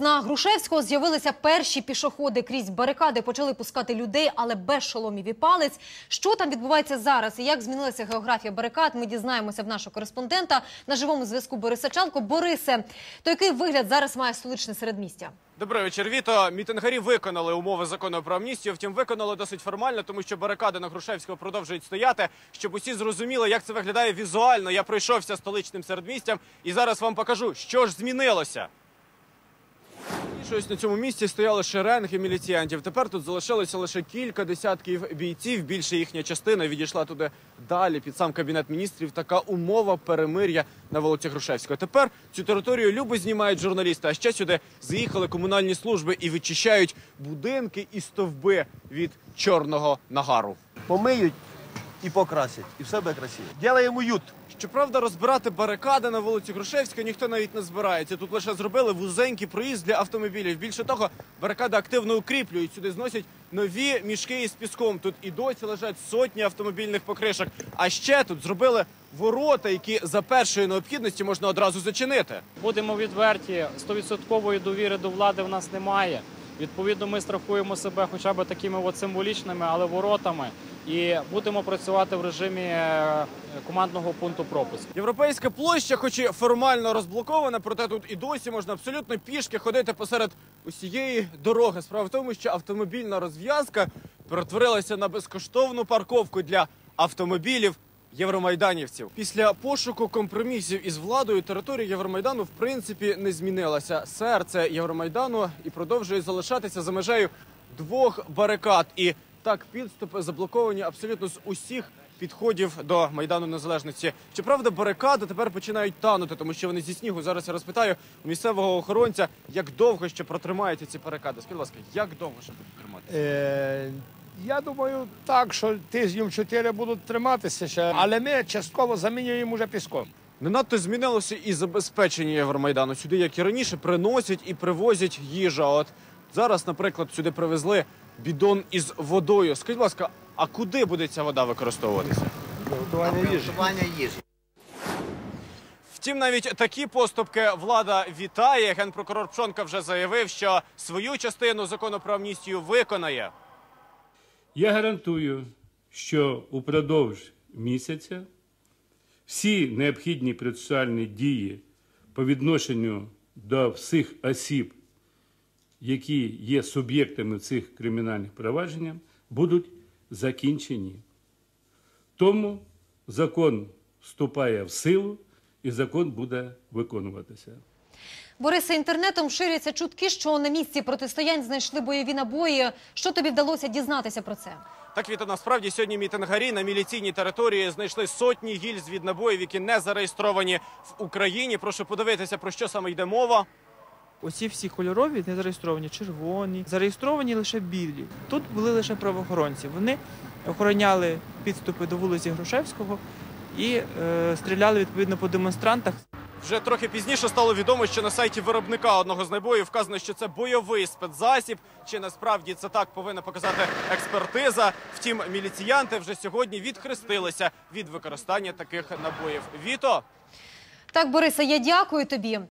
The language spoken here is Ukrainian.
На Грушевського з'явилися перші пішоходи. Крізь барикади почали пускати людей, але без шоломів і палець. Що там відбувається зараз і як змінилася географія барикад, ми дізнаємося в нашого кореспондента на живому зв'язку Бориса Чалко. Борисе, то який вигляд зараз має столичне середмістя? Добрий вечір, Віто. Мітингарі виконали умови закону про амністію. Втім, виконали досить формально, тому що барикади на Грушевського продовжують стояти. Щоб усі зрозуміли, як це виглядає візуально. Я пройшовся столичним середмістям і зараз вам покажу, що ж змінилося. Щось на цьому місці стояли шеренги міліціянтів. Тепер тут залишилося лише кілька десятків бійців. Більше їхня частина відійшла туди далі під сам кабінет міністрів. Така умова перемир'я на вулиці Грушевського. Тепер цю територію любо знімають журналісти. А ще сюди заїхали комунальні служби і вичищають будинки і стовби від чорного нагару. помиють і покрасять. І все буде красиво. Ділаємо ют. Щоправда, розбирати барикади на вулиці Грушевська ніхто навіть не збирається. Тут лише зробили вузенький проїзд для автомобілів. Більше того, барикади активно укріплюють. Сюди зносять нові мішки із піском. Тут і досі лежать сотні автомобільних покришок. А ще тут зробили ворота, які за першої необхідності можна одразу зачинити. Будемо відверті, 100% довіри до влади в нас немає. Відповідно, ми страхуємо себе хоча б такими символічними, але воротами, і будемо працювати в режимі е, командного пункту пропуску. Європейська площа, хоч і формально розблокована, проте тут і досі можна абсолютно пішки ходити посеред усієї дороги. Справа в тому, що автомобільна розв'язка перетворилася на безкоштовну парковку для автомобілів. Євромайданівців після пошуку компромісів із владою територія Євромайдану в принципі не змінилася. Серце Євромайдану і продовжує залишатися за межею двох барикад. І так підступи заблоковані абсолютно з усіх підходів до майдану незалежності. Щоправда, барикади тепер починають танути, тому що вони зі снігу. Зараз я розпитаю у місцевого охоронця, як довго ще протримаються ці барикади. Скажіть, будь ласка, як довго ще будуть тримати? Е, я думаю, так, що тижнів чотири будуть триматися ще, але ми частково замінюємо вже піском. Не надто змінилося і забезпечення Євромайдану. Сюди, як і раніше, приносять і привозять їжу. От зараз, наприклад, сюди привезли бідон із водою. Скажіть, будь ласка, а куди буде ця вода використовуватися? Готування їжі. Готування їжі. Втім, навіть такі поступки влада вітає. Генпрокурор Пшонка вже заявив, що свою частину закону про амністію виконає. Я гарантую, що упродовж місяця всі необхідні процесуальні дії по відношенню до всіх осіб, які є суб'єктами цих кримінальних проваджень, будуть закінчені. Тому закон вступає в силу і закон буде виконуватися. Борисе, інтернетом ширяться чутки, що на місці протистоянь знайшли бойові набої. Що тобі вдалося дізнатися про це? Так, Віта, насправді сьогодні мітингарі на міліційній території знайшли сотні гільз від набоїв, які не зареєстровані в Україні. Прошу подивитися, про що саме йде мова. Оці всі кольорові не зареєстровані, червоні, зареєстровані лише білі. Тут були лише правоохоронці. Вони охороняли підступи до вулиці Грушевського і е, стріляли відповідно по демонстрантах. Вже трохи пізніше стало відомо, що на сайті виробника одного з набоїв вказано, що це бойовий спецзасіб. Чи насправді це так повинна показати експертиза? Втім, міліціянти вже сьогодні відхрестилися від використання таких набоїв. Віто. Так, Борисе, я дякую тобі.